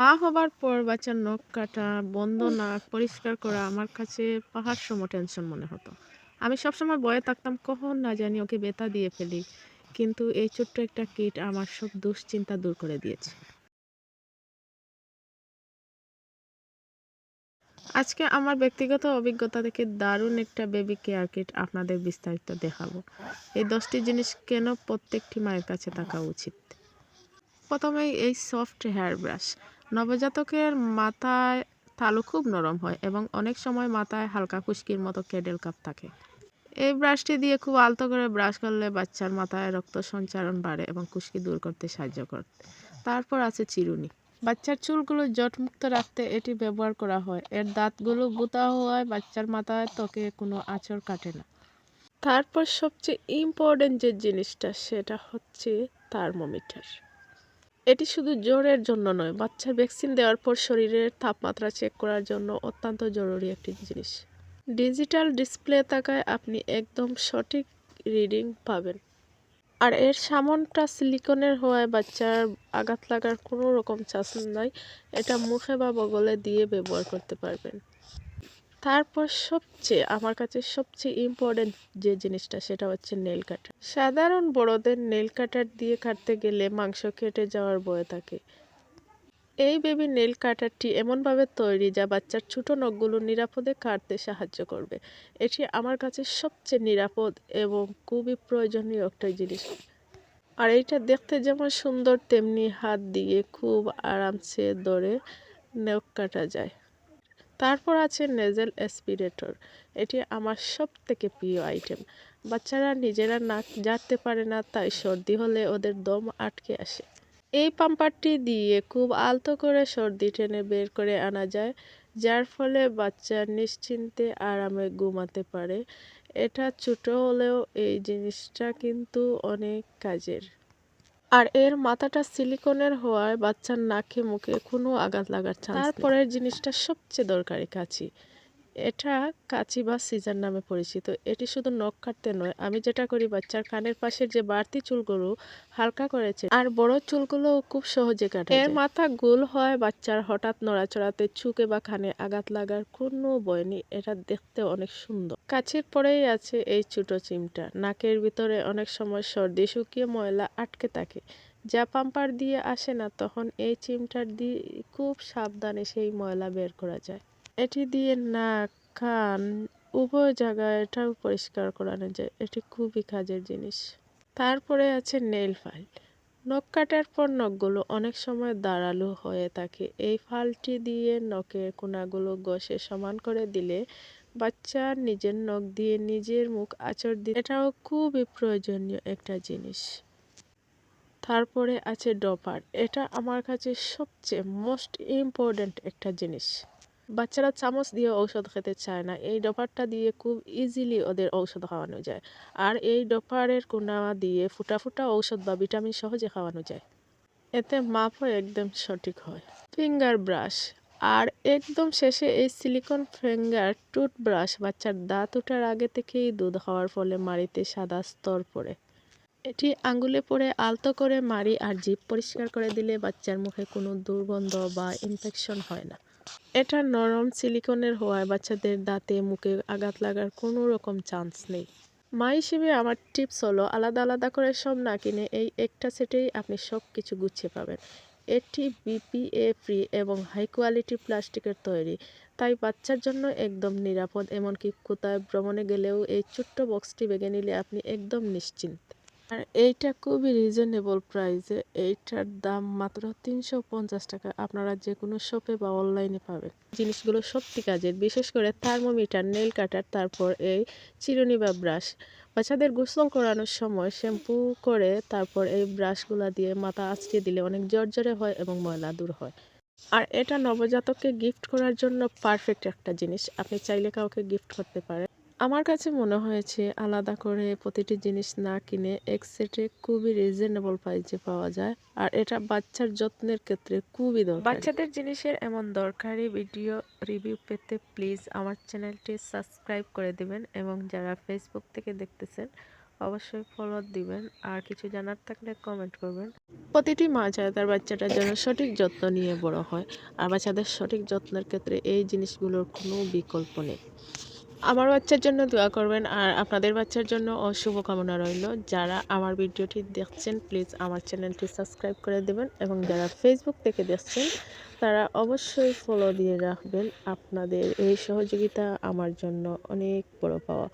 মা হবার পর বাচ্চার নখ কাটা, বন্ধ নাক পরিষ্কার করা আমার কাছে পাহাড় সম টেনশন মনে হতো। আমি সবসময় ভয়ে থাকতাম কখন না জানি ওকে ব্যথা দিয়ে ফেলি। কিন্তু এই ছোট্ট একটা কিট আমার সব দুশ্চিন্তা দূর করে দিয়েছে। আজকে আমার ব্যক্তিগত অভিজ্ঞতা থেকে দারুণ একটা বেবি কেয়ার কিট আপনাদের বিস্তারিত দেখাবো। এই দশটি জিনিস কেন প্রত্যেকটি মায়ের কাছে থাকা উচিত। প্রথমেই এই সফট হেয়ার ব্রাশ নবজাতকের মাথায় তালু খুব নরম হয় এবং অনেক সময় মাথায় হালকা খুশকির মতো কেডেল কাপ থাকে। এই ব্রাশটি দিয়ে খুব আলতো করে ব্রাশ করলে বাচ্চার মাথায় রক্ত সঞ্চারণ বাড়ে এবং খুশকি দূর করতে সাহায্য করে। তারপর আছে চিরুনি। বাচ্চার চুলগুলো জটমুক্ত রাখতে এটি ব্যবহার করা হয়। এর দাঁতগুলো বুতা হওয়ায় বাচ্চার মাথায় ত্বকে কোনো আঁচড় কাটে না। তারপর সবচেয়ে ইম্পর্টেন্ট যে জিনিসটা, সেটা হচ্ছে থার্মোমিটার। এটি শুধু জ্বরের জন্য নয়, বাচ্চার ভ্যাকসিন দেওয়ার পর শরীরের তাপমাত্রা চেক করার জন্য অত্যন্ত জরুরি একটি জিনিস। ডিজিটাল ডিসপ্লে থাকায় আপনি একদম সঠিক রিডিং পাবেন। আর এর সামনটা সিলিকনের হওয়ায় বাচ্চার আঘাত লাগার কোনো রকম চান্স নাই, এটা মুখে বা বগলে দিয়ে ব্যবহার করতে পারবেন। তারপর সবচেয়ে, আমার কাছে সবচেয়ে ইম্পর্টেন্ট যে জিনিসটা, সেটা হচ্ছে নেল কাটার সাধারণ বড়দের নেল কাটার দিয়ে কাটতে গেলে মাংস কেটে যাওয়ার ভয় থাকে। এই বেবি নেল কাটারটি এমনভাবে তৈরি যা বাচ্চার ছোটো নখগুলো নিরাপদে কাটতে সাহায্য করবে। এটি আমার কাছে সবচেয়ে নিরাপদ এবং খুবই প্রয়োজনীয় একটা জিনিস। আর এইটা দেখতে যেমন সুন্দর, তেমনি হাত দিয়ে খুব আরামসে ধরে নখ কাটা যায়। তারপর আছে নেজেল অ্যাসপিরেটর এটি আমার সব থেকে প্রিয় আইটেম। বাচ্চারা নিজেরা নাক জারতে পারে না, তাই সর্দি হলে ওদের দম আটকে আসে। এই পাম্পারটি দিয়ে খুব আলতো করে সর্দি টেনে বের করে আনা যায়, যার ফলে বাচ্চা নিশ্চিন্তে আরামে ঘুমাতে পারে। এটা ছোট হলেও এই জিনিসটা কিন্তু অনেক কাজের। আর এর মাথাটা সিলিকনের হওয়ায় বাচ্চার নাকে মুখে কোনো আঘাত লাগার চান্স তারপরের জিনিসটা সবচেয়ে দরকারি কাছি এটা কাচি বা সিজার নামে পরিচিত। এটি শুধু নখ কাটতে নয় আমি যেটা করি বাচ্চার কানের পাশের যে বাড়তি চুলগুলো হালকা করেছে আর বড় চুলগুলো খুব সহজে কাটে এর মাথা গোল হয় বাচ্চার হঠাৎ নড়াচড়াতে চুকে বা কানে আঘাত লাগার কোনো ভয় নেই এটা দেখতে অনেক সুন্দর। কাছের পরেই আছে এই ছোট চিমটা। নাকের ভিতরে অনেক সময় সর্দি শুকিয়ে ময়লা আটকে থাকে। যা পাম্পার দিয়ে আসে না তখন এই চিমটার দিয়ে খুব সাবধানে সেই ময়লা বের করা যায়। এটি দিয়ে নাক কান উভয় জায়গায় এটাও পরিষ্কার করানো যায়। এটি খুবই কাজের জিনিস। তারপরে আছে নেল ফাইল। নখ কাটার পর নখগুলো অনেক সময় দাঁড়াল হয়ে থাকে। এই ফালটি দিয়ে নখের কোনাগুলো ঘষে সমান করে দিলে বাচ্চা নিজের নখ দিয়ে নিজের মুখ আচর দিয়ে এটাও খুবই প্রয়োজনীয় একটা জিনিস। তারপরে আছে ডপার। এটা আমার কাছে সবচেয়ে মোস্ট ইম্পর্ট্যান্ট একটা জিনিস। বাচ্চারা চামচ দিয়ে ঔষধ খেতে চায় না। এই ডপারটা দিয়ে খুব ইজিলি ওদের ঔষধ খাওয়ানো যায়। আর এই ডপারের কোনা দিয়ে ফুটা ফুটা ঔষধ বা ভিটামিন সহজে খাওয়ানো যায়। এতে মাপও একদম সঠিক হয়। ফিঙ্গার ব্রাশ আর একদম শেষে এই সিলিকন ফিঙ্গার টুথব্রাশ বাচ্চার দাঁত ওঠার আগে থেকেই দুধ খাওয়ার ফলে মাড়িতে সাদা স্তর পড়ে। এটি আঙ্গুলে পরে আলতো করে মারি আর জিভ পরিষ্কার করে দিলে বাচ্চার মুখে কোনো দুর্গন্ধ বা ইনফেকশন হয় না। এটা নরম সিলিকনের হওয়ায় বাচ্চাদের দাঁতে, মুখে আঘাত লাগার কোনো রকম চান্স নেই। মা হিসেবে আমার টিপস হলো, আলাদা আলাদা করে সব না কিনে এই একটা সেটেই আপনি সব কিছু গুছিয়ে পাবেন। এটি বিপিএ ফ্রি এবং হাই কোয়ালিটি প্লাস্টিকের তৈরি। তাই বাচ্চার জন্য একদম নিরাপদ, এমনকি কোথায় ভ্রমণে গেলেও এই ছোট্ট বক্সটি বেগে নিলে আপনি একদম নিশ্চিন্ত। আর এইটা খুবই রিজনেবল প্রাইসে এইটার দাম মাত্র তিনশো পঞ্চাশ টাকা। আপনারা যে কোনো শপে বা অনলাইনে পাবেন। জিনিসগুলো সত্যি কাজের। বিশেষ করে থার্মোমিটার নেল কাটার তারপর এই চিরুনি বা ব্রাশ বাচ্চাদের গোসল করানোর সময় শ্যাম্পু করে তারপর এই ব্রাশগুলো দিয়ে মাথা আঁচড়ে দিলে অনেক জর্জরে হয় এবং ময়লা দূর হয়। আর এটা নবজাতককে গিফট করার জন্য পারফেক্ট একটা জিনিস। আপনি চাইলে কাউকে গিফট করতে পারেন। আমার কাছে মনে হয়েছে আলাদা করে প্রতিটি জিনিস না কিনে এক সেটে খুবই রিজনেবল প্রাইসে পাওয়া যায়। আর এটা বাচ্চার যত্নের ক্ষেত্রে খুবই দরকার। বাচ্চাদের জিনিসের এমন দরকারি ভিডিও রিভিউ পেতে প্লিজ আমার চ্যানেলটি সাবস্ক্রাইব করে দিবেন এবং যারা ফেসবুক থেকে দেখতেছেন অবশ্যই ফলো দিবেন। আর কিছু জানার থাকলে কমেন্ট করবেন। প্রতিটি মা চায় তার বাচ্চাটার যেন সঠিক যত্ন নিয়ে বড় হয়। আর বাচ্চাদের সঠিক যত্নের ক্ষেত্রে এই জিনিসগুলোর কোনো বিকল্প নেই। আমার বাচ্চার জন্য দোয়া করবেন আর আপনাদের বাচ্চার জন্য শুভকামনা রইল। যারা আমার ভিডিওটি দেখছেন প্লিজ আমার চ্যানেলটি সাবস্ক্রাইব করে দেবেন এবং যারা ফেসবুক থেকে দেখছেন, তারা অবশ্যই ফলো দিয়ে রাখবেন। আপনাদের এই সহযোগিতা আমার জন্য অনেক বড় পাওয়া।